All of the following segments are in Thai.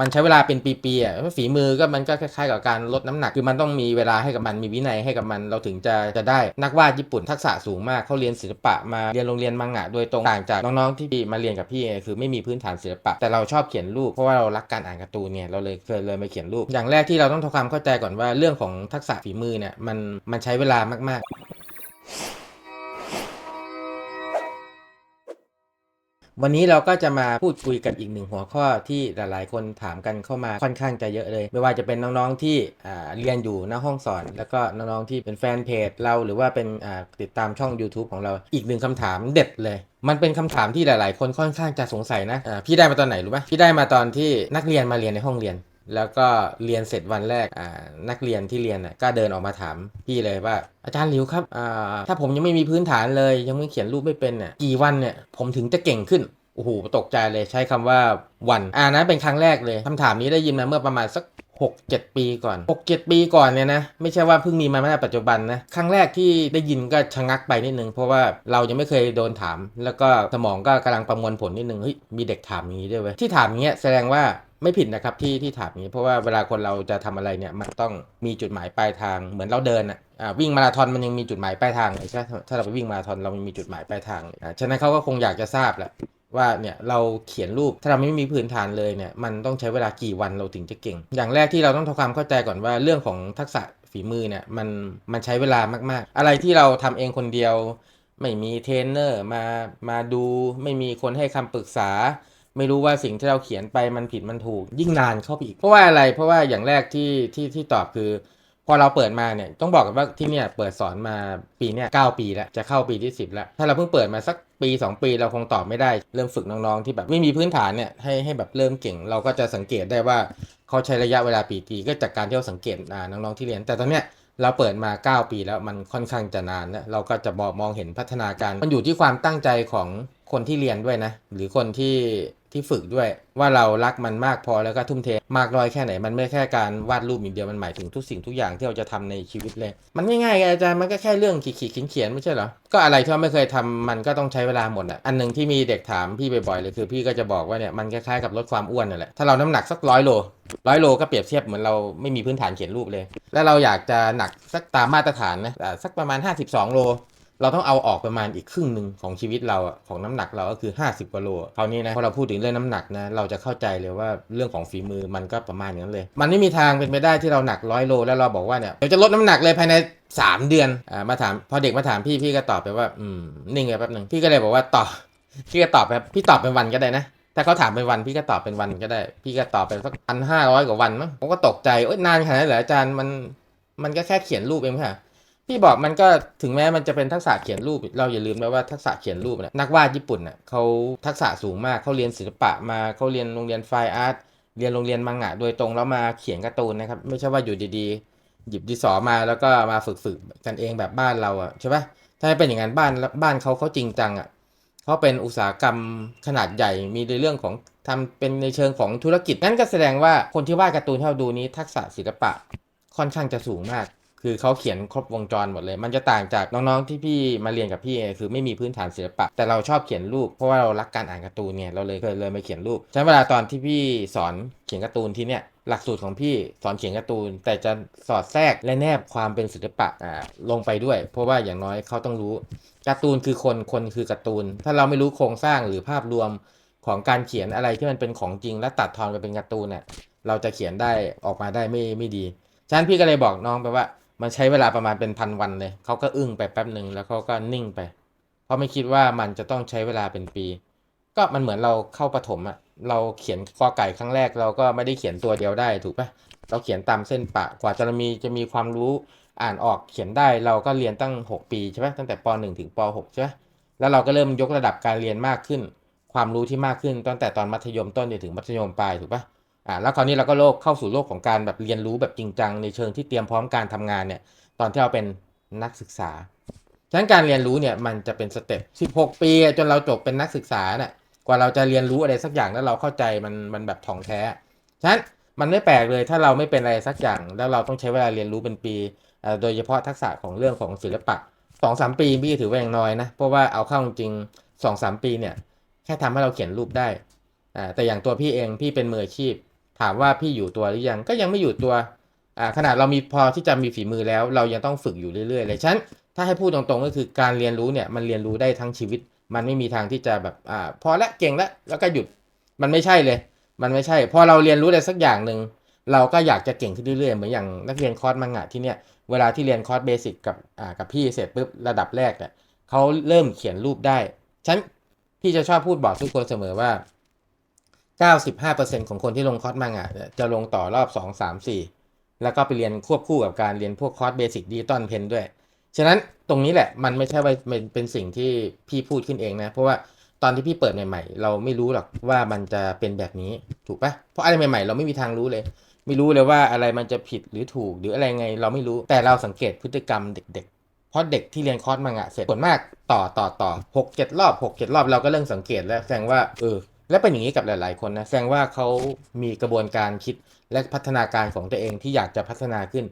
มันใช้เวลาเป็นปีๆอะเพราะฝีมือก็มันก็คล้ายๆกับการลดน้ำหนัก คือมันต้องมีเวลาให้กับมันมีวินัยให้กับมันเราถึงจะจะได้นักวาดญี่ปุ่นทักษะสูงมากเขาเรียนศิลปะมาเรียนโรงเรียนมังงะโดยตรงต่างจากน้องๆที่มาเรียนกับพี่คือไม่มีพื้นฐานศิลปะ แต่เราชอบเขียนรูปเพราะว่าเรารักการอ่านการ์ตูนเนี่ยเราเลยเคยเลยมาเขียนรูป อย่างแรกที่เราต้องทำความเข้าใจก่อนว่าเรื่องของทักษะฝีมือเนี่ยมันมันใช้เวลามากๆ วันนี้เราก็จะมาพูดคุยกันอีกหนึ่งหัวข้อที่หลายๆ คนถามกันเข้ามาค่อนข้างจะเยอะเลย ไม่ว่าจะเป็นน้องๆที่เรียนอยู่หน้าห้องสอน แล้วก็น้องๆที่เป็นแฟนเพจเราหรือว่าเป็นติดตามช่อง YouTube ของเราอีกหนึ่งคำถามเด็ดเลย มันเป็นคำถามที่หลาย ๆ คนค่อนข้างจะสงสัยนะะพี่ได้มาตอนไหนรู้ไหมพี่ได้มาตอนที่นักเรียนมาเรียนในห้องเรียน แล้วก็เรียนเสร็จวันแรกนักเรียนที่เรียนก็เดินออกมาถามพี่เลยว่า อาจารย์หลิวครับถ้าผมยังไม่มีพื้นฐานเลย ยังไม่เขียนรูปไม่เป็นเนี่ยกี่วันเนี่ยผมถึงจะเก่งขึ้นโอ้โหตกใจเลยใช้คำว่าวันอ่านะเป็นครั้งแรกเลยคำถามนี้ได้ยินมาเมื่อประมาณสัก 6 7 ปีก่อน 6 7 ปีก่อนเนี่ยนะ ไม่ใช่ว่าเพิ่งมีมาในปัจจุบันนะ ครั้งแรกที่ได้ยินก็ชะงักไปนิดนึง เพราะว่าเรายังไม่เคยโดนถาม แล้วก็สมองก็กำลังประมวลผลนิดนึงเฮ้ยมีเด็กถามอย่างนี้ด้วยเว้ยที่ถามอย่างเงี้ยแสดงว่าไม่ผิดนะครับที่ที่ถามนี้เพราะว่าเวลาคนเราจะทำอะไรเนี่ยมันต้องมีจุดหมายปลายทางเหมือนเราเดินอะวิ่งมาราธอนมันยังมีจุดหมายปลายทางใช่ไหมถ้าเราไปวิ่งมาราธอนเรามีจุดหมายปลายทางเลยอ่าฉะนั้นเขาก็คงอยากจะทราบแหละว่าเนี่ยเราเขียนรูปถ้าเราไม่มีพื้นฐานเลยเนี่ยมันต้องใช้เวลากี่วันเราถึงจะเก่ง อย่างแรกที่เราต้องทำความเข้าใจก่อนว่าเรื่องของทักษะฝีมือเนี่ยมันมันใช้เวลามาก ๆ อะไรที่เราทำเองคนเดียว ไม่มีเทรนเนอร์มามาดูไม่มีคนให้คำปรึกษา ไม่รู้ว่าสิ่งที่เราเขียนไปมันผิดมันถูก ยิ่งนานเข้าไปอีกเพราะว่าอะไรเพราะว่าอย่างแรกที่ที่ที่ตอบคือ พอเราเปิดมาเนี่ยต้องบอกกันว่าที่เนี่ยเปิดสอนมาปีเนี่ยเปีแล้วจะเข้าปีที่ 10 แล้ว ถ้าเราเพิ่งเปิดมาสักปี 2 ปีเราคงตอบไม่ได้ เริ่มฝึกน้องๆที่แบบไม่มีพื้นฐานเนี่ยให้ให้แบบเริ่มเก่ง เราก็จะสังเกตได้ว่าเขาใช้ระยะเวลาปีกี่ก็จากการที่เราสังเกตอ่าน้องๆที่เรียน แต่ตอนเนี้ยเราเปิดมา 9 ปีแล้วมันค่อนข้างจะนานนะเราก็จะมองเห็นพัฒนาการ มันอยู่ที่ความตั้งใจของคนที่เรียนด้วยนะ หรือคนที่ ที่ฝึกด้วย ว่าเรารักมันมากพอแล้วก็ทุ่มเทมากน้อยแค่ไหน มันไม่แค่การวาดรูปอย่างเดียวมันหมายถึงทุกสิ่งทุกอย่างที่เราจะทำในชีวิตเลย มันง่ายๆอาจารย์มันก็แค่เรื่องขีดๆเขียนๆไม่ใช่เหรอก็อะไรที่เราไม่เคยทำมันก็ต้องใช้เวลาหมดอะอันหนึ่งที่มีเด็กถามพี่บ่อยๆเลยคือพี่ก็จะบอกว่าเนี่ยมันคล้ายๆกับลดความอ้วนนั่นแหละถ้าเราน้ำหนักสักร้อยโลร้อยโลก็เปรียบเทียบเหมือนเราไม่มีพื้นฐานเขียนรูปเลย แล้วเราอยากจะหนักสักตามมาตรฐานนะสักประมาณ 52 โล เราต้องเอาออกประมาณอีกครึ่งหนึ่งของชีวิตเราอะของน้ำหนักเราก็คือ 50กว่าโลคราวนี้นะพอเราพูดถึงเรื่องน้ำหนักนะเราจะเข้าใจเลยว่าเรื่องของฝีมือมันก็ประมาณนั้นเลย มันไม่มีทางเป็นไปได้ที่เราหนักร้อยโลแล้วเราบอกว่าเนี่ยเดี๋ยวจะลดน้ำหนักเลยภายใน 3 เดือนอ่ามาถามพอเด็กมาถามพี่พี่ก็ตอบไปว่าอืมนิ่งไปแป๊บหนึ่งพี่ก็เลยบอกว่าตอบพี่ก็ตอบไปพี่ตอบเป็นวันก็ได้นะถ้าเขาถามเป็นวันพี่ก็ตอบเป็นวันก็ได้ พี่ก็ตอบไปสักพันห้าร้อยกว่าวันมั้งผมก็ตกใจเอ้ยนานขนาดนั้นเหรออาจารย์มันมันก็แค่เขียนรูปเองค่ะ พี่บอกมันก็ถึงแม้มันจะเป็นทักษะเขียนรูป เราอย่าลืมนะว่าทักษะเขียนรูปเนี่ยนักวาดญี่ปุ่นเน่ะเขาทักษะสูงมากเขาเรียนศิลปะมาเขาเรียนโรงเรียนไฟอาร์ตเรียนโรงเรียนมังงะโดยตรงแล้วมาเขียนการ์ตูนนะครับไม่ใช่ว่าอยู่ดีๆ หยิบดินสอมาแล้วก็มาฝึกฝึกๆกันเองแบบบ้านเราอะใช่ปะถ้าเป็นอย่างนั้นบ้านบ้านเขาเขาจริงจังอะเขาเป็นอุตสาหกรรมขนาดใหญ่มีในเรื่องของทำเป็นในเชิงของธุรกิจนั่นก็แสดงว่าคนที่วาดการ์ตูนที่เราดูนี้ทักษะศิลปะค่อนข้างจะสูงมาก คือเขาเขียนครบวงจรหมดเลย มันจะต่างจากน้องๆที่พี่มาเรียนกับพี่คือไม่มีพื้นฐานศิลปะ แต่เราชอบเขียนรูปเพราะว่าเรารักการอ่านการ์ตูนเนี่ยเราเลยเคยเลยมาเขียนรูปใช้เวลาตอนที่พี่สอนเขียนการ์ตูนที่เนี่ยหลักสูตรของพี่สอนเขียนการ์ตูน แต่จะสอดแทรกและแนบความเป็นศิลปะอ่าลงไปด้วย เพราะว่าอย่างน้อยเขาต้องรู้การ์ตูนคือคนคนคือการ์ตูน ถ้าเราไม่รู้โครงสร้างหรือภาพรวมของการเขียนอะไรที่มันเป็นของจริง และตัดทอนไปเป็นการ์ตูนเนี่ยเราจะเขียนได้ออกมาได้ไม่ไม่ดีฉะนั้นพี่ก็เลยบอกน้องไปว่า มันใช้เวลาประมาณเป็นพันวันเลย เขาก็อึ้งไปแป๊บหนึ่งแล้วเขาก็นิ่งไป เพราะไม่คิดว่ามันจะต้องใช้เวลาเป็นปี ก็มันเหมือนเราเข้าประถมอะเราเขียนกอไก่ครั้งแรกเราก็ไม่ได้เขียนตัวเดียวได้ถูกปะเราเขียนตามเส้นปะกว่าจะมีจะมีความรู้อ่านออกเขียนได้เราก็เรียนตั้ง 6 ปีใช่ไหมตั้งแต่ป .1 ถึงป .6 ใช่ไหมแล้วเราก็เริ่มยกระดับการเรียนมากขึ้น ความรู้ที่มากขึ้นตั้งแต่ตอนมัธยมต้นจนถึงมัธยมปลายถูกปะ อ่าแล้วคราวนี้เราก็โลกเข้าสู่โลกของการแบบเรียนรู้แบบจริงจังในเชิงที่เตรียมพร้อมการทำงานเนี่ยตอนที่เราเป็นนักศึกษา ฉะนั้นการเรียนรู้เนี่ยมันจะเป็นสเต็ป16 ปี จนเราจบเป็นนักศึกษาเนี่ยกว่าเราจะเรียนรู้อะไรสักอย่างแล้วเราเข้าใจมันมันแบบถ่องแท้ ฉะนั้นมันไม่แปลกเลยถ้าเราไม่เป็นอะไรสักอย่าง แล้วเราต้องใช้เวลาเรียนรู้เป็นปีอ่อโดยเฉพาะทักษะของเรื่องของศิลปะสองสามปีพี่ถือว่าอยังน้อยนะ เพราะว่าเอาเข้าจริงสองสามปีเนี่ยแค่ทำให้เราเขียนรูปได้อ่าแต่อย่างตัวพี่เองพี่เป็นมืออาชีพ ถามว่าพี่อยู่ตัวหรือยังก็ยังไม่อยู่ตัวขนาดเรามีพอที่จะมีฝีมือแล้ว เรายังต้องฝึกอยู่เรื่อยๆเลยฉะนั้นถ้าให้พูดตรงๆก็คือการเรียนรู้เนี่ยมันเรียนรู้ได้ทั้งชีวิต มันไม่มีทางที่จะแบบอ่าพอละเก่งละแล้วก็หยุดมันไม่ใช่เลย มันไม่ใช่พอเราเรียนรู้อะไรสักอย่างหนึ่งเราก็อยากจะเก่งขึ้นเรื่อยๆเหมือนอย่างนักเรียนคอร์สมังงะที่เนี่ยเวลาที่เรียนคอร์สเบสิกกับอ่ากับพี่เสร็จปุ๊บระดับแรกเนี่ยเขาเริ่มเขียนรูปได้ฉันพี่จะชอบพูดบอกทุกคนเสมอว่า 95%ของคนที่ลงคอร์สมังงะเนี่ยจะลงต่อรอบ 2 3 4 แล้วก็ไปเรียนควบคู่กับการเรียนพวกคอร์สเบสิกดิจิตอลเพนด้วย ฉะนั้นตรงนี้แหละมันไม่ใช่ว่าเป็นเป็นสิ่งที่พี่พูดขึ้นเองนะ เพราะว่าตอนที่พี่เปิดใหม่ๆ เราไม่รู้หรอกว่ามันจะเป็นแบบนี้ถูกปะเพราะอะไรใหม่ๆ เราไม่มีทางรู้เลย ไม่รู้เลยว่าอะไรมันจะผิดหรือถูกหรืออะไรไง เราไม่รู้แต่เราสังเกตพฤติกรรมเด็กๆ เพราะเด็กที่เรียนคอร์สมังงะเสร็จส่วนมากต่อต่อต่อหกเจ็ดรอบหกเจ็ดรอบเราก็เริ่มสังเกตแล้วแสดงว่าเออ และเป็นอย่างนี้กับหลาย ๆ คนนะแสดงว่าเขามีกระบวนการคิดและพัฒนาการของตัวเองที่อยากจะพัฒนาขึ้น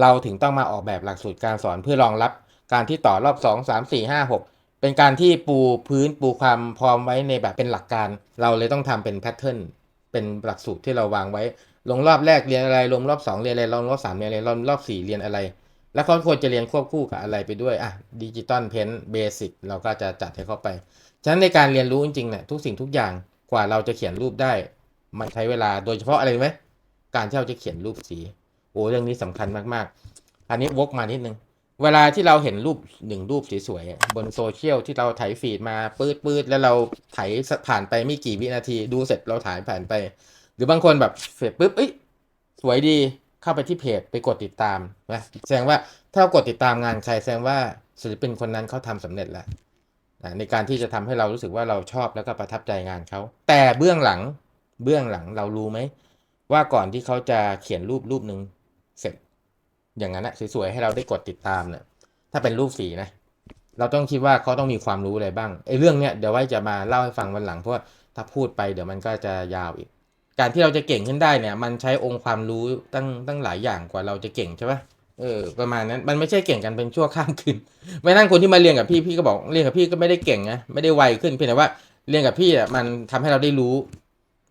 เราถึงต้องมาออกแบบหลักสูตรการสอนเพื่อรองรับการที่ต่อรอบ 2 3 4 5 6 เป็นการที่ปูพื้นปูความพร้อมไว้ในแบบเป็นหลักการ เราเลยต้องทำเป็นแพทเทิร์นเป็นหลักสูตรที่เราวางไว้ ลงรอบแรกเรียนอะไรลงรอบ2เรียนอะไรลงรอบ3เรียนอะไรลงรอบ4เรียนอะไร แล้วเขาควรจะเรียนควบคู่กับอะไรไปด้วยอะดิจิตอลเพนเบสิกเราก็จะจัดให้เข้าไปฉะนั้นในการเรียนรู้จริงๆเนี่ยทุกสิ่งทุกอย่าง กว่าเราจะเขียนรูปได้มันใช้เวลาโดยเฉพาะอะไรไหมการที่เราจะเขียนรูปสีโอ้เรื่องนี้สำคัญมากๆ อันนี้วกมานิดนึง เวลาที่เราเห็นรูปหนึ่งรูปสวยๆบนโซเชียลที่เราถ่ายฟีดมาปืดปืดๆแล้วเราถ่ายผ่านไปไม่กี่วินาที ดูเสร็จเราถ่ายผ่านไป หรือบางคนแบบเสร็จปุ๊บเอ้ยสวยดีเข้าไปที่เพจไปกดติดตามนะแสดงว่าถ้าเรากดติดตามงานใครแสดงว่าศิลปินคนนั้นเขาทำสำเร็จแล้ว นะในการที่จะทำให้เรารู้สึกว่าเราชอบแล้วก็ประทับใจงานเขา แต่เบื้องหลังเบื้องหลังเรารู้ไหม ว่าก่อนที่เขาจะเขียนรูปรูปหนึ่งเสร็จ อย่างนั้นนะสวยๆให้เราได้กดติดตามเนี่ยถ้าเป็นรูปสีนะ เราต้องคิดว่าเขาต้องมีความรู้อะไรบ้างไอ้เรื่องเนี้ยเดี๋ยวไว้จะมาเล่าให้ฟังวันหลังเพราะว่าถ้าพูดไปเดี๋ยวมันก็จะยาวอีก การที่เราจะเก่งขึ้นได้เนี่ย มันใช้องค์ความรู้ตั้งตั้งหลายอย่างกว่าเราจะเก่งใช่ปะ เออประมาณนั้นมันไม่ใช่เก่งกันเป็นชั่วข้ามคืนไม่นั่นคนที่มาเรียนกับพี่พี่ก็บอกเรียนกับพี่ก็ไม่ได้เก่งนะไม่ได้ไวขึ้นเพียงแต่ว่าเรียนกับพี่อะมันทำให้เราได้รู้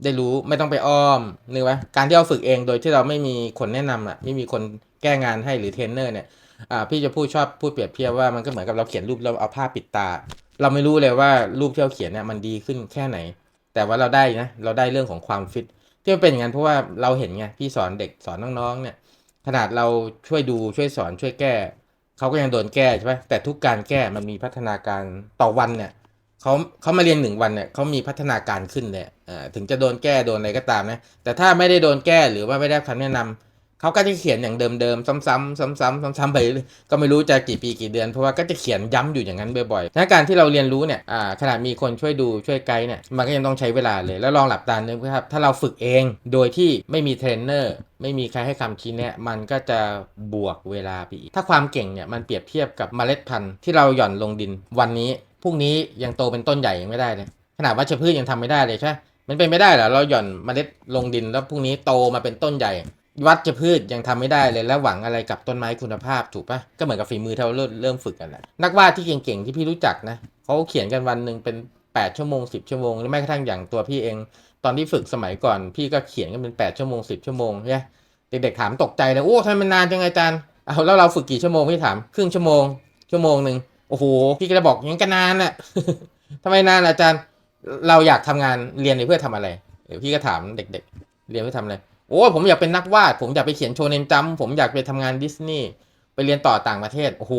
ได้รู้ไม่ต้องไปอ้อมนึกว่าการที่เราฝึกเองโดยที่เราไม่มีคนแนะนำอะไม่มีคนแก้งานให้หรือเทรนเนอร์เนี่ยอ่าพี่จะพูดชอบพูดเปรียบเทียบว่ามันก็เหมือนกับเราเขียนรูปเราเอาผ้าปิดตา เราไม่รู้เลยว่ารูปที่เราเขียนเนี่ยมันดีขึ้นแค่ไหน แต่ว่าเราได้นะเราได้เรื่องของความฟิตที่มันเป็นอย่างนั้นเพราะว่าเราเห็นไงพี่สอนเด็กสอนน้องๆเนี่ย ขนาดเราช่วยดูช่วยสอนช่วยแก้เขาก็ยังโดนแก้ใช่ไหมแต่ทุกการแก้มันมีพัฒนาการต่อวันเนี่ยเขาเขามาเรียนหนึ่งวันเนี่ยเขามีพัฒนาการขึ้นเลยอ่ยถึงจะโดนแก้โดนอะไรก็ตามนะแต่ถ้าไม่ได้โดนแก้หรือว่าไม่ได้คำแนะนำ เขาก็จะเขียนอย่างเดิมๆ ซ้ำๆ ซ้ำๆ ซ้ำๆ ไปก็ไม่รู้จะกี่ปีกี่เดือน เพราะว่าก็จะเขียนย้ำอยู่อย่างนั้นบ่อยๆในการที่เราเรียนรู้เนี่ยขนาดมีคนช่วยดูช่วยไกด์เนี่ย มันก็ยังต้องใช้เวลาเลย แล้วลองหลับตานึกครับ ถ้าเราฝึกเอง โดยที่ไม่มีเทรนเนอร์ไม่มีใครให้คำชี้แนะ มันก็จะบวกเวลาไปอีก ถ้าความเก่งเนี่ยมันเปรียบเทียบกับเมล็ดพันธุ์ที่เราหย่อนลงดิน วันนี้ พรุ่งนี้ยังโตเป็นต้นใหญ่ยังไม่ได้เลย ขนาดวัชพืชยังทำไม่ได้เลยใช่ไหมมันเป็นไม่ได้เหรอ เราหย่อนเมล็ดลงดินแล้วพรุ่งนี้โตมาเป็นต้นใหญ่ วัชพืชยังทำไม่ได้เลยแล้วหวังอะไรกับต้นไม้คุณภาพถูกปะก็เหมือนกับฝีมือที่เราเริ่มเริ่มฝึกกันแหละนักวาดที่เก่งๆที่พี่รู้จักนะเขาเขียนกันวันหนึ่งเป็น 8 ชั่วโมง 10 ชั่วโมงหรือแม้กระทั่งอย่างตัวพี่เอง ตอนที่ฝึกสมัยก่อน พี่ก็เขียนกันเป็น 8 ชั่วโมง 10 ชั่วโมงใช่ไหมเด็กๆถามตกใจเลยโอ้ทำไมมันนานจังไงอาจารย์เอาแล้วเราฝึกกี่ชั่วโมงพี่ถามครึ่งชั่วโมงชั่วโมงหนึ่งโอ้โหพี่ก็เลยบอกยังกันนานอะทำไมนานล่ะอาจารย์ เราอยากทำงานเรียนเพื่อทำอะไรเดี๋ยวพี่ก็ถามเด็ก ๆ เรียนเพื่อทำอะไร โอ้ผมอยากเป็นนักวาด ผมอยากไปเขียนโชเนนจัมผมอยากไปทำงานดิสนีย์ไปเรียนต่อต่างประเทศโอ้โห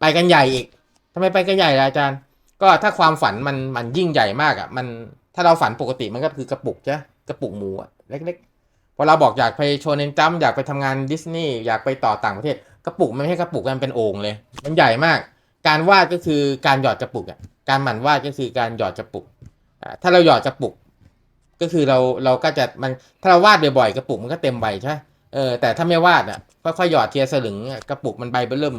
ไปกันใหญ่อีกทำไมไปกันใหญ่ล่ะอาจารย์ ก็ถ้าความฝันมันมันยิ่งใหญ่มากอะ มันถ้าเราฝันปกติมันก็คือกระปุกจ้ะกระปุกหมูอะเล็กๆพอเราบอกอยากไปโชเนนจัมอยากไปทำงานดิสนีย์อยากไปต่อต่างประเทศกระปุกมันไม่ใช่กระปุกมันเป็นโอ่งเลย มันใหญ่มาก การวาดก็คือการหยอดกระปุกอะการหมั่นวาดก็คือการหยอดกระปุกถ้าเราหยอดกระปุก ก็คือเราเราก็จะมันถ้าเราวาดบ่อยๆกระปุกมันก็เต็มใบใช่ไหมเออแต่ถ้าไม่วาดอะค่อยๆหยอดเทียสลึงกระปุกมันใบเริ่ม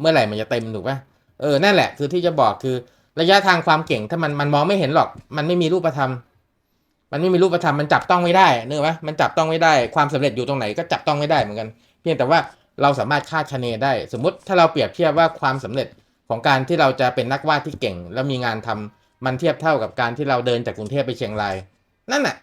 เมื่อไหร่มันจะเต็มถูกป่ะเออนั่นแหละคือที่จะบอกคือระยะทางความเก่งถ้ามันมันมองไม่เห็นหรอก มันไม่มีรูปธรรม มันไม่มีรูปธรรมมันจับต้องไม่ได้เนอะปะมันจับต้องไม่ได้ความสำเร็จอยู่ตรงไหนก็จับต้องไม่ได้เหมือนกัน เพียงแต่ว่าเราสามารถคาดคะเนได้ สมมติถ้าเราเปรียบเทียบว่าความสำเร็จของการที่เราจะเป็นนักวาดที่เก่ง แล้วมีงานทำมันเทียบเท่ากับการที่เราเดินจากกรุงเทพไปเชียงราย นั่นน่ะ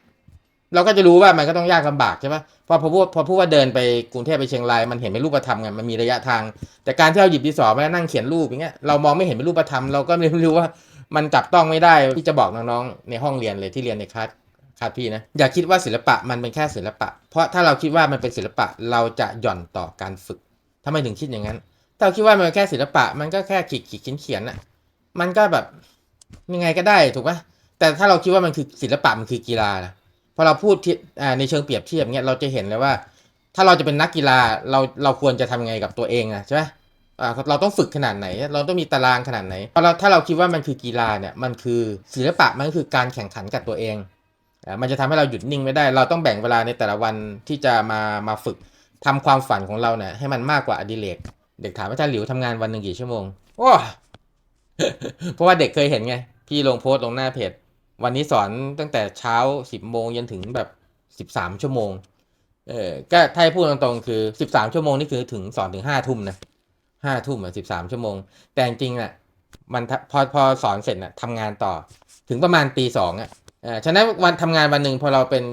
เราก็จะรู้ว่ามันก็ต้องยากลำบากใช่ปะพอพอพูดพอพูดว่าเดินไปกรุงเทพไปเชียงรายมันเห็นเป็นรูปธรรมไงมันมีระยะทาง แต่การที่เราหยิบดินสอมาแล้วนั่งเขียนรูปอย่างเงี้ยเรามองไม่เห็นเป็นรูปธรรมเราก็ไม่รู้ว่ามันจับต้องไม่ได้ที่จะบอกน้องๆในห้องเรียนเลยที่เรียนในคลาสคลาสพี่นะอย่าคิดว่าศิลปะมันเป็นแค่ศิลปะ เพราะถ้าเราคิดว่ามันเป็นศิลปะเราจะหย่อนต่อการฝึกทำไมถึงคิดอย่างนั้น ถ้าเราคิดว่ามันแค่ศิลปะ มันก็แค่ขีดขีดเขียนเขียนๆน่ะมันก็แบบยังไงก็ได้ถูกปะ แต่ถ้าเราคิดว่ามันคือศิลปะมันคือกีฬาล่ะพอเราพูดในเชิงเปรียบเทียบเนี้ยเราจะเห็นเลยว่า ถ้าเราจะเป็นนักกีฬาเราเราควรจะทำยังไงกับตัวเองอะใช่ไหมเราต้องฝึกขนาดไหน เราต้องมีตารางขนาดไหนพอเราถ้าเราคิดว่ามันคือกีฬาเนี่ยมันคือศิลปะมันก็คือการแข่งขันกับตัวเอง มันจะทำให้เราหยุดนิ่งไม่ได้ เราต้องแบ่งเวลาในแต่ละวันที่จะมามาฝึกทำความฝันของเราเนี่ยให้มันมากกว่าอดิเรกเด็กถามอาจารย์หลิวทำงานวันหนึ่งกี่ชั่วโมงโอ้เพราะว่าเด็กเคยเห็นไง พี่ลงโพสต์ลงหน้าเพจ วันนี้สอนตั้งแต่เช้าสิบโมงยันถึงแบบสิบสามชั่วโมง เออก็ถ้าพูดตรงๆคือสิบสามชั่วโมงนี่คือถึงสอนถึงห้าทุ่มนะห้าทุ่มอะสิบสามชั่วโมง แต่จริงๆอะมันพอพอสอนเสร็จอะทำงานต่อถึงประมาณตีสองอะเออฉะนั้นวันทำงานวันหนึ่งพอเราเป็น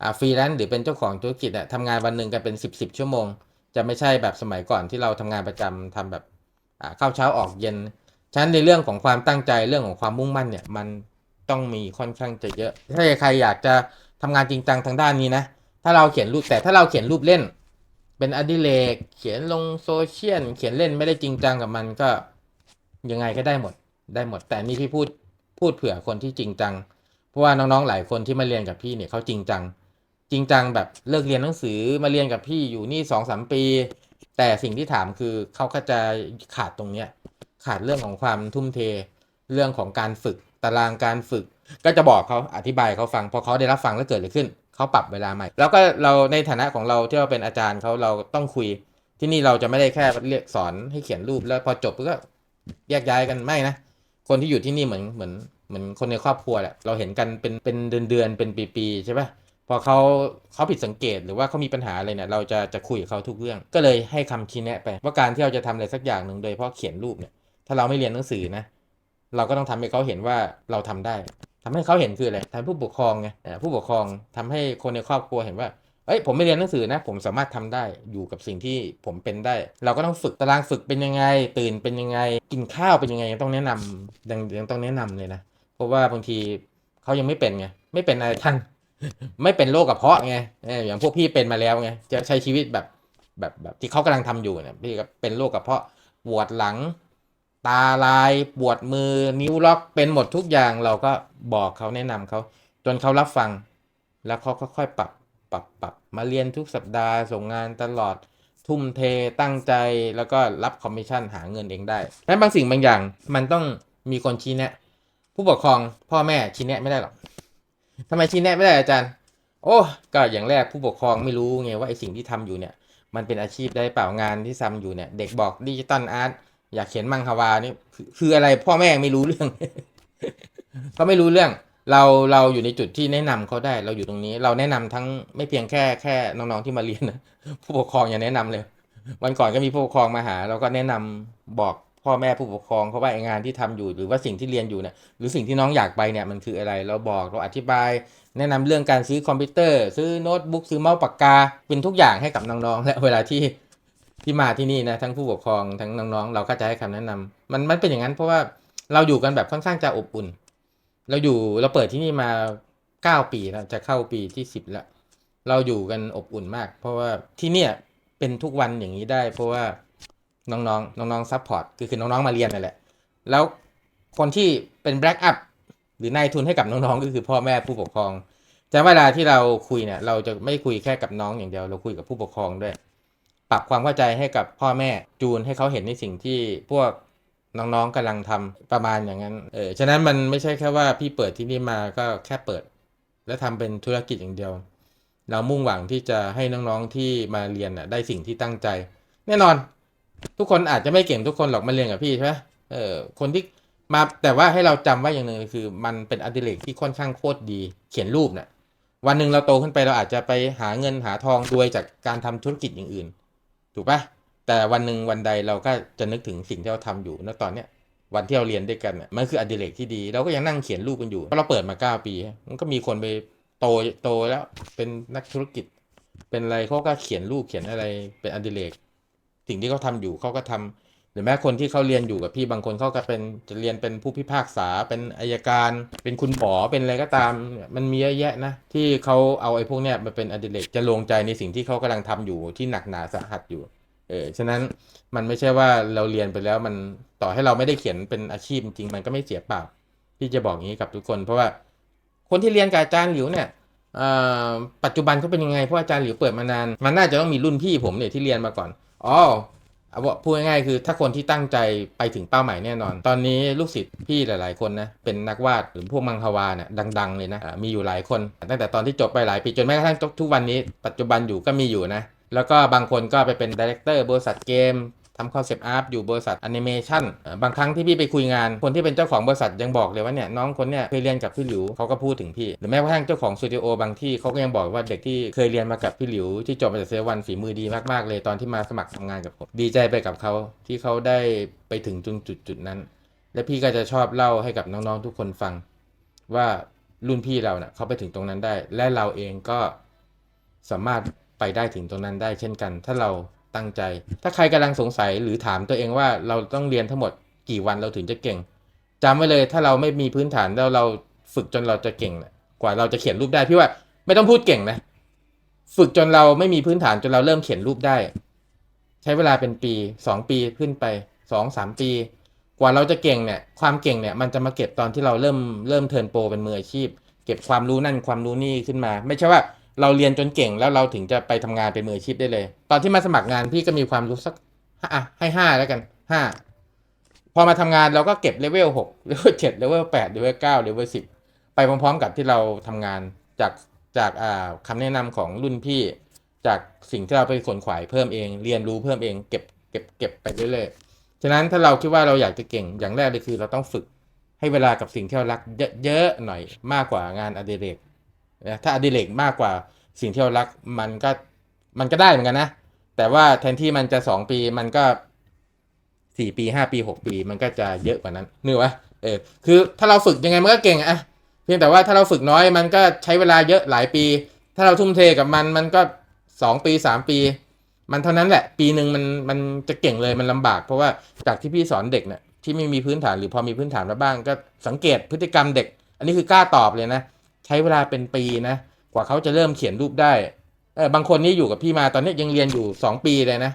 อ่าฟรีแลนซ์หรือเป็นเจ้าของธุรกิจอะทำงานวันหนึ่งกันเป็นสิบสิบชั่วโมง จะไม่ใช่แบบสมัยก่อนที่เราทำงานประจำทำแบบอ่าเข้าเช้าออกเย็นฉะนั้นในเรื่องของความตั้งใจเรื่องของความมุ่งมั่นเนี่ยมัน ต้องมีค่อนข้างจะเยอะ ถ้าใครอยากจะทำงานจริงจังทางด้านนี้นะ ถ้าเราเขียนรูปแต่ถ้าเราเขียนรูปเล่น เป็นอดิเรกเขียนลงโซเชียลเขียนเล่นไม่ได้จริงจังกับมันก็ยังไงก็ได้หมดได้หมด แต่นี่พี่พูดพูดเผื่อคนที่จริงจัง เพราะว่าน้องๆหลายคนที่มาเรียนกับพี่เนี่ยเขาจริงจัง จริงจังแบบเลิกเรียนหนังสือมาเรียนกับพี่อยู่นี่สองสามปี แต่สิ่งที่ถามคือเขาก็จะขาดตรงเนี้ยขาดเรื่องของความทุ่มเทเรื่องของการฝึก ตารางการฝึก ก็จะบอกเขาอธิบายเขาฟังพอเขาได้รับฟังแล้วเกิดอะไรขึ้นเขาปรับเวลาใหม่ แล้วก็เราในฐานะของเราที่เราเป็นอาจารย์เขาเราต้องคุย ที่นี่เราจะไม่ได้แค่เรียกสอนให้เขียนรูปแล้วพอจบก็แยกย้ายกันไม่นะคนที่อยู่ที่นี่เหมือนเหมือนเหมือนคนในครอบครัวแหละเราเห็นกันเป็นเป็นเดือนเดือนเป็นปีๆใช่ปะพอเขาเขาผิดสังเกตหรือว่าเขามีปัญหาอะไรเนี่ยเราจะจะคุยกับเขาทุกเรื่อง ก็เลยให้คำชี้แนะไปว่าการที่เราจะทำอะไรสักอย่างหนึ่งโดยเฉพาะเขียนรูปเนี่ยถ้าเราไม่เรียนหนังสือนะ เราก็ต้องทำให้เขาเห็นว่าเราทำได้ทำให้เขาเห็นคืออะไรทำให้ผู้ปกครองไงผู้ปกครองทำให้คนในครอบครัวเห็นว่าเอ้ยผมไม่เรียนหนังสือนะ ผมสามารถทำได้อยู่กับสิ่งที่ผมเป็นได้ เราก็ต้องฝึกตารางฝึกเป็นยังไง ตื่นเป็นยังไง กินข้าวเป็นยังไงยังต้องแนะนำยังยังต้องแนะนำเลยนะเพราะว่าบางทีเขายังไม่เป็นไงไม่เป็นอะไรท่านไม่เป็นโรคกระเพาะไงอออย่างพวกพี่เป็นมาแล้วไงจะใช้ชีวิตแบบแบบแบบที่เขากำลังทำอยู่เนี่ยพี่ก็เป็นโรคกระเพาะปวดหลัง ตาลายปวดมือนิ้วล็อกเป็นหมดทุกอย่างเราก็บอกเขาแนะนำเขาจนเขารับฟัง แล้วเขาค่อยๆปรับปรับปรับมาเรียนทุกสัปดาห์ส่งงานตลอดทุ่มเทตั้งใจแล้วก็รับคอมมิชชั่นหาเงินเองได้และบางสิ่งบางอย่างมันต้องมีคนชี้แนะ ผู้ปกครองพ่อแม่ชี้แนะไม่ได้หรอกทำไมชี้แนะไม่ได้อาจารย์ โอ้ก็อย่างแรกผู้ปกครองไม่รู้ไงว่าไอสิ่งที่ทำอยู่เนี่ย มันเป็นอาชีพได้เปล่างานที่ทำอยู่เนี่ย เด็กบอกดิจิตอลอาร์ต อยากเขียนมังฮวานี่คือคืออะไรพ่อแม่ไม่รู้เรื่องเขาไม่รู้เรื่อง เราเราอยู่ในจุดที่แนะนำเขาได้ เราอยู่ตรงนี้ เราแนะนำทั้งไม่เพียงแค่แค่น้องๆที่มาเรียนนะผู้ปกครองอย่าแนะนำเลย วันก่อนก็มีผู้ปกครองมาหา เราก็แนะนำบอกพ่อแม่ผู้ปกครองเขาว่าไอ้งานที่ทำอยู่ หรือว่าสิ่งที่เรียนอยู่เนี่ยหรือสิ่งที่น้องอยากไปเนี่ยมันคืออะไร เราบอกเราอธิบาย แนะนำเรื่องการซื้อคอมพิวเตอร์ ซื้อโน้ตบุ๊กซื้อเมาส์ปากกาเป็นทุกอย่างให้กับน้องๆและเวลาที่ ที่มาที่นี่นะทั้งผู้ปกครองทั้งน้องๆ เราก็จะให้คำแนะนำมันมันเป็นอย่างนั้นเพราะว่าเราอยู่กันแบบค่อนข้างจะอบอุ่น เราอยู่เราเปิดที่นี่มาเก้าปีแล้วจะเข้าปีที่สิบแล้วเราอยู่กันอบอุ่นมาก เพราะว่าที่เนี่ยเป็นทุกวันอย่างนี้ได้ เพราะว่าน้องๆน้องๆซัพพอร์ตคือคือน้องๆมาเรียนนั่นแหละ แล้วคนที่เป็นแบล็กอัพหรือนายทุนให้กับน้องๆก็คือพ่อแม่ผู้ปกครองแต่เวลาที่เราคุยเนี่ย เราจะไม่คุยแค่กับน้องอย่างเดียวเราคุยกับผู้ปกครองด้วย ปรับความเข้าใจให้กับพ่อแม่จูนให้เขาเห็นในสิ่งที่พวกน้องๆกำลังทำประมาณอย่างนั้น เออ ฉะนั้นมันไม่ใช่แค่ว่าพี่เปิดที่นี่มาก็แค่เปิด แล้วทำเป็นธุรกิจอย่างเดียว เรามุ่งหวังที่จะให้น้องๆที่มาเรียนน่ะได้สิ่งที่ตั้งใจ แน่นอน ทุกคนอาจจะไม่เก่งทุกคนหรอกมาเรียนกับพี่ใช่ไหมเออ คนที่มาแต่ว่าให้เราจำไว้อย่างหนึ่งคือ มันเป็นอดิเรกที่ค่อนข้างโคตรดี เขียนรูปเนี่ยวันหนึ่งเราโตขึ้นไปเราอาจจะไปหาเงินหาทองด้วยจากการทำธุรกิจอย่างอื่น ถูกปะแต่วันหนึ่งวันใดเราก็จะนึกถึงสิ่งที่เราทำอยู่ณตอนเนี้ยวันที่เราเรียนด้วยกันน่ะมันคืออดิเรกที่ดี เราก็ยังนั่งเขียนรูปกันอยู่เพราะเราเปิดมาเก้าปี มันก็มีคนไปโตโตแล้วเป็นนักธุรกิจ เป็นอะไรเขาก็เขียนรูปเขียนอะไรเป็นอดิเรกสิ่งที่เขาทำอยู่เขาก็ทำ หรือแม้คนที่เขาเรียนอยู่กับพี่บางคนเขาก็เป็นจะเรียนเป็นผู้พิพากษาเป็นอายการ เป็นคุณหมอเป็นอะไรก็ตาม มันมีเยอะแยะนะ ที่เขาเอาไอ้พวกเนี้ยมาเป็นอดิเรกจะลงใจในสิ่งที่เขากำลังทำอยู่ที่หนักหนาสาหัสอยู่เออฉะนั้นมันไม่ใช่ว่าเราเรียนไปแล้วมันต่อให้เราไม่ได้เขียนเป็นอาชีพจริงมันก็ไม่เสียเปล่าพี่จะบอกงี้กับทุกคน เพราะว่าคนที่เรียนกับอาจารย์หลิวเนี่ยปัจจุบันเขาเป็นยังไงเพราะอาจารย์หลิวเปิดมานาน มันน่าจะต้องมีรุ่นพี่ผมเนี่ยที่เรียนมาก่อนอ๋อ เอาว่าพูดง่ายๆคือถ้าคนที่ตั้งใจไปถึงเป้าหมายแน่นอน ตอนนี้ลูกศิษย์พี่หลายๆคนนะเป็นนักวาดหรือพวกมังควาเนี่ยดังๆเลยนะมีอยู่หลายคน ตั้งแต่ตอนที่จบไปหลายปีจนแม้กระทั่งทุกวันนี้ ปัจจุบันอยู่ก็มีอยู่นะแล้วก็บางคนก็ไปเป็นดีเลกเตอร์บริษัทเกม ทำคอนเซปต์อาร์ตอยู่บริษัทแอนิเมชันบางครั้งที่พี่ไปคุยงาน คนที่เป็นเจ้าของบริษัทยังบอกเลยว่าเนี่ยน้องคนเนี่ยเคยเรียนกับพี่หลิวเขาก็พูดถึงพี่ หรือแม้กระทั่งเจ้าของสตูดิโอบางที่เขาก็ยังบอกว่าเด็กที่เคยเรียนมากับพี่หลิว ที่จบมาจากเซเว่นฝีมือดีมากๆเลยตอนที่มาสมัครทำงานกับผมดีใจไปกับเขาที่เขาได้ไปถึงจุดจุดจุดๆนั้น และพี่ก็จะชอบเล่าให้กับน้องๆทุกคนฟัง ว่ารุ่นพี่เราเนะ่ะเขาไปถึงตรงนั้นได้ และเราเองก็สามารถไปได้ถึงตรงนั้นได้เช่นกัน ถ้าเรา ตั้งใจ ถ้าใครกำลังสงสัยหรือถามตัวเองว่าเราต้องเรียนทั้งหมดกี่วันเราถึงจะเก่งจำไว้เลยถ้าเราไม่มีพื้นฐานแล้วเราฝึกจนเราจะเก่งกว่าเราจะเขียนรูปได้พี่ว่าไม่ต้องพูดเก่งนะ ฝึกจนเราไม่มีพื้นฐานจนเราเริ่มเขียนรูปได้ ใช้เวลาเป็นปีสองปีขึ้นไปสองสามปี กว่าเราจะเก่งเนี่ย ความเก่งเนี่ยมันจะมาเก็บตอนที่เราเริ่มเริ่มเทิร์นโปรเป็นมืออาชีพ เก็บความรู้นั่นความรู้นี่ขึ้นมา ไม่ใช่ว่า เราเรียนจนเก่งแล้วเราถึงจะไปทำงานเป็นมืออาชีพได้เลย ตอนที่มาสมัครงานพี่ก็มีความรู้สักอะให้ห้าแล้วกันห้าพอมาทำงานเราก็เก็บเลเวลหกเลเวลเจ็ดเลเวลแปดเลเวลเก้าเลเวลสิบไปพร้อมๆ กับที่เราทำงานจากจากอ่าคำแนะนำของรุ่นพี่ จากสิ่งที่เราไปขนขวายเพิ่มเอง เรียนรู้เพิ่มเองเก็บเก็บเก็บไปเรื่อยๆฉะนั้นถ้าเราคิดว่าเราอยากจะเก่งอย่างแรกเลยคือเราต้องฝึกให้เวลากับสิ่งที่เรารักเยอะๆหน่อยมากกว่างานอดิเรก นะถ้าอดิเรกมากกว่าสิ่งที่เรารักมันก็มันก็ได้เหมือนกันนะ แต่ว่าแทนที่มันจะสองปีมันก็สี่ปีห้าปีหกปี มันก็จะเยอะกว่านั้นนึกวะเออคือถ้าเราฝึกยังไงมันก็เก่งอะเพียงแต่ว่าถ้าเราฝึกน้อยมันก็ใช้เวลาเยอะหลายปี ถ้าเราทุ่มเทกับมันมันก็สองปีสามปี มันเท่านั้นแหละ ปีหนึ่งมันมันจะเก่งเลยมันลำบาก เพราะว่าจากที่พี่สอนเด็กเนี่ยที่ไม่มีพื้นฐานหรือพอมีพื้นฐานมาบ้างก็สังเกตพฤติกรรมเด็ก อันนี้คือกล้าตอบเลยนะ ใช้เวลาเป็นปีนะ กว่าเขาจะเริ่มเขียนรูปได้เออบางคนนี่อยู่กับพี่มาตอนนี้ยังเรียนอยู่ 2 ปีเลยนะ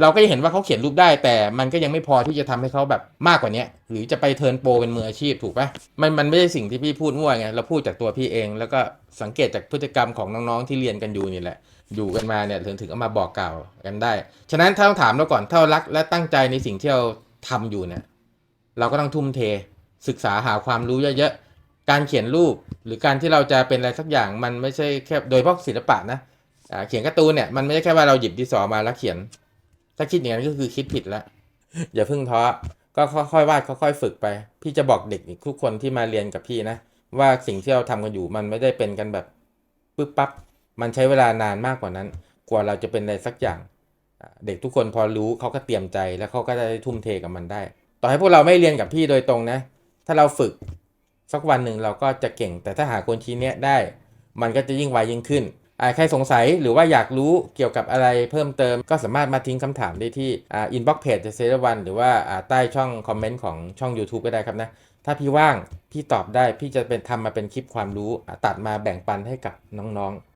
เราก็จะเห็นว่าเขาเขียนรูปได้ แต่มันก็ยังไม่พอที่จะทำให้เขาแบบมากกว่านี้หรือจะไปเทิร์นโปรเป็นมืออาชีพถูกปะมันมันไม่ใช่สิ่งที่พี่พูดมั่วไงเราพูดจากตัวพี่เอง แล้วก็สังเกตจากพฤติกรรมของน้องๆที่เรียนกันอยู่นี่แหละ อยู่กันมาเนี่ยถึงถึงเอามาบอกกล่าวกันได้ ฉะนั้นถ้าต้องถามเราก่อนถ้ารารักและตั้งใจในสิ่งที่เราทำอยู่เนี่ยเราก็ต้องทุ่มเทศึกษาหาความรู้เยอะๆ การเขียนรูปหรือการที่เราจะเป็นอะไรสักอย่างมันไม่ใช่แค่โดยเฉพาะศิลปะนะเขียนการ์ตูนเนี่ยมันไม่ใช่แค่ว่าเราหยิบดินสอมาแล้วเขียน ถ้าคิดอย่างนั้นก็คือคิดผิดแล้วอย่าเพิ่งท้อก็ค่อยๆวาดค่อยๆฝึกไป พี่จะบอกเด็กทุกคนที่มาเรียนกับพี่นะ ว่าสิ่งที่เราทำกันอยู่มันไม่ได้เป็นกันแบบปึ๊บปั๊บมันใช้เวลานานมากกว่านั้น กว่าเราจะเป็นอะไรสักอย่าง เด็กทุกคนพอรู้เขาก็เตรียมใจแล้วเขาก็ได้ทุ่มเทกับมันได้ ต่อให้พวกเราไม่เรียนกับพี่โดยตรงนะ ถ้าเราฝึก สักวันหนึ่งเราก็จะเก่ง แต่ถ้าหาคนชี้เนี้ยได้ มันก็จะยิ่งไวยิ่งขึ้นใครสงสัยหรือว่าอยากรู้เกี่ยวกับอะไรเพิ่มเติม ก็สามารถมาทิ้งคำถามได้ที่อินบ็อกเพจเซเลวันหรือว่าใต้ช่องคอมเมนต์ของช่อง YouTube ก็ได้ครับนะ ถ้าพี่ว่าง พี่ตอบได้พี่จะเป็นทำมาเป็นคลิปความรู้ตัดมาแบ่งปันให้กับน้องๆ